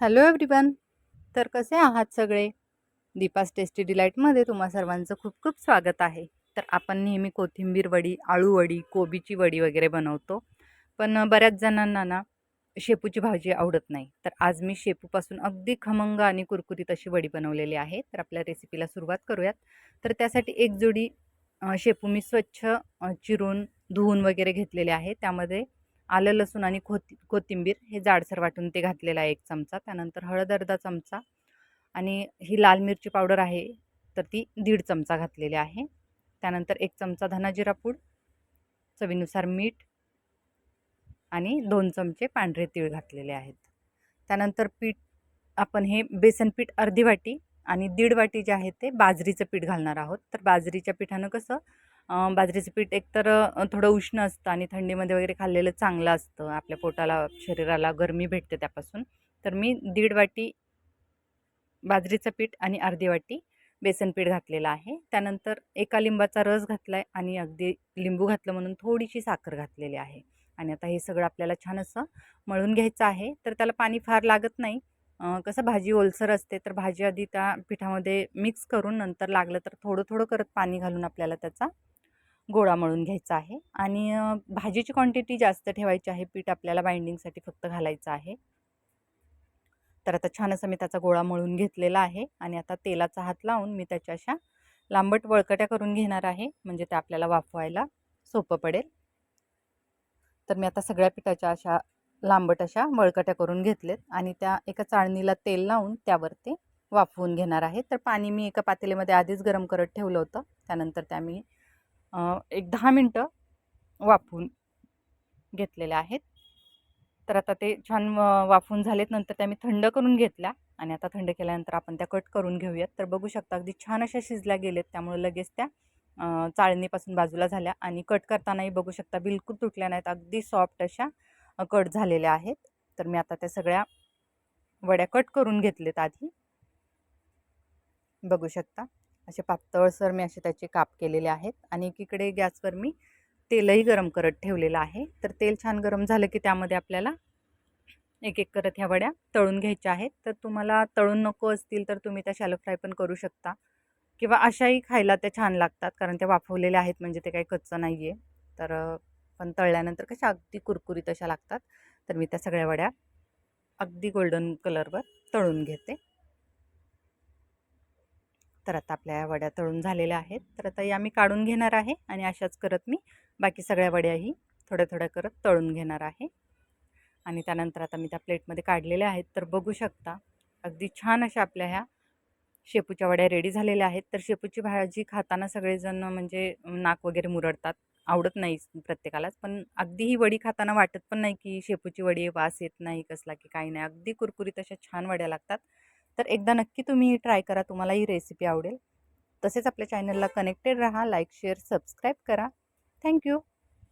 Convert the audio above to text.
Hello everyone तर कसे आहात सगळे? दीपास टेस्टी डिलाईटमध्ये तुम्हा सर्वांचं खूप खूप स्वागत आहे. तर आपण नेहमी कोथिंबीर वडी आळू वडी कोबीची वडी वगैरे बनवतो. पण बऱ्याच जणांना ना शेपूची भाजी आवडत नाही. तर आज मी शेपूपासून अगदी खमंग आणि कुरकुरीत अशी वडी बनवलेली आहे. तर आपल्या रेसिपीला सुरुवात करूयात. तर त्यासाठी एक जोडी शेपू मी स्वच्छ चिरून धुवून वगैरे घेतलेले आहे. त्यामध्ये आलं लसूण आणि कोथि कोथिंबीर हे जाडसर वाटून ते घातलेलं आहे एक चमचा. त्यानंतर हळद अर्धा चमचा आणि ही लाल मिरची पावडर आहे तर ती दीड चमचा घातलेली आहे. त्यानंतर एक चमचा धनाजिरा पूड चवीनुसार मीठ आणि दोन चमचे पांढरे तीळ घातलेले आहेत. त्यानंतर पीठ आपण हे बेसन पीठ अर्धी वाटी आणि दीड वाटी जे आहे ते बाजरीचं पीठ घालणार आहोत. तर बाजरीच्या पिठानं कसं बाजरीचं पीठ एकतर थोडं उष्ण असतं आणि थंडीमध्ये वगैरे खाल्लेलं चांगलं असतं. आपल्या पोटाला शरीराला गरमी भेटते त्यापासून. तर मी दीड वाटी बाजरीचं पीठ आणि अर्धी वाटी बेसन पीठ घातलेलं आहे. त्यानंतर एका लिंबाचा रस घातला आहे आणि अगदी लिंबू घातलं म्हणून थोडीशी साखर घातलेली आहे. आणि आता हे सगळं आपल्याला छान असं मळून घ्यायचं आहे. तर त्याला पाणी फार लागत नाही. कसं भाजी ओलसर असते तर भाजी आधी त्या पिठामध्ये मिक्स करून नंतर लागलं तर थोडं थोडं करत पाणी घालून आपल्याला त्याचा गोळा मळून घ्यायचा आहे आणि भाजीची क्वांटिटी जास्त ठेवायची आहे पीठ आपल्याला बाइंडिंगसाठी फक्त घालायचं आहे. तर आता छान असं मी त्याचा गोळा मळून घेतलेला आहे आणि आता तेलाचा हात लावून मी त्याच्या अशा लांबट वळकट्या करून घेणार आहे म्हणजे त्या आपल्याला वाफवायला सोपं पडेल. तर मी आता सगळ्या पिठाच्या अशा लांबट अशा वळकट्या करून घेतलेत आणि त्या एका चाळणीला तेल लावून त्यावर ते वाफवून घेणार आहे. तर पाणी मी एका पातेलीमध्ये आधीच गरम करत ठेवलं होतं त्यानंतर त्या मी एक दहा मिनटं वाफवून घेतलेल्या आहेत. तर आता ते छान वाफून झालेत. नंतर त्या मी थंड करून घेतल्या आणि आता थंड केल्यानंतर आपण त्या कट करून घेऊयात. तर बघू शकता अगदी छान अशा शिजल्या गेलेत. त्यामुळे लगेच त्या चाळणीपासून बाजूला झाल्या आणि कट करतानाही बघू शकता बिलकुल तुटल्या नाहीत. अगदी सॉफ्ट अशा कट झालेल्या आहेत. तर मी आता त्या सगळ्या वड्या कट करून घेतलेत आधी. बघू शकता. असे पातळसर मी असे त्याचे काप केलेले आहेत आणि एकीकडे गॅसवर मी तेलही गरम करत ठेवलेलं आहे. तर तेल छान गरम झालं की त्यामध्ये आपल्याला एक एक करत ह्या वड्या तळून घ्यायच्या आहेत. तर तुम्हाला तळून नको असतील तर तुम्ही त्या शॅलो फ्राय पण करू शकता किंवा अशाही खायला त्या छान लागतात कारण त्या वाफवलेल्या आहेत म्हणजे ते काही कच्चं नाही आहे तर पण तळल्यानंतर कशा अगदी कुरकुरीत अशा लागतात. तर मी त्या सगळ्या वड्या अगदी गोल्डन कलरवर तळून घेते. तर आता आपल्या या वड्या तळून झालेल्या आहेत. तर आता या मी काढून घेणार आहे आणि अशाच करत मी बाकी सगळ्या वड्याही थोड्या थोड्या करत तळून घेणार आहे. आणि त्यानंतर आता मी त्या प्लेटमध्ये काढलेल्या आहेत. तर बघू शकता अगदी छान अशा आपल्या ह्या शेपूच्या वड्या रेडी झालेल्या आहेत. तर शेपूची भाजी खाताना सगळेजण म्हणजे नाक वगैरे मुरडतात. आवडत नाही प्रत्येकालाच पण अगदी ही वडी खाताना वाटत पण नाही की शेपूची वडी वास येत नाही कसला की काही नाही. अगदी कुरकुरीत अशा छान वड्या लागतात. तर एकदा नक्की तुम्ही ट्राय करा तुम्हाला ही रेसिपी आवडेल. तसेच आपल्या चॅनलला कनेक्टेड राहा लाईक शेअर सबस्क्राईब करा. Thank you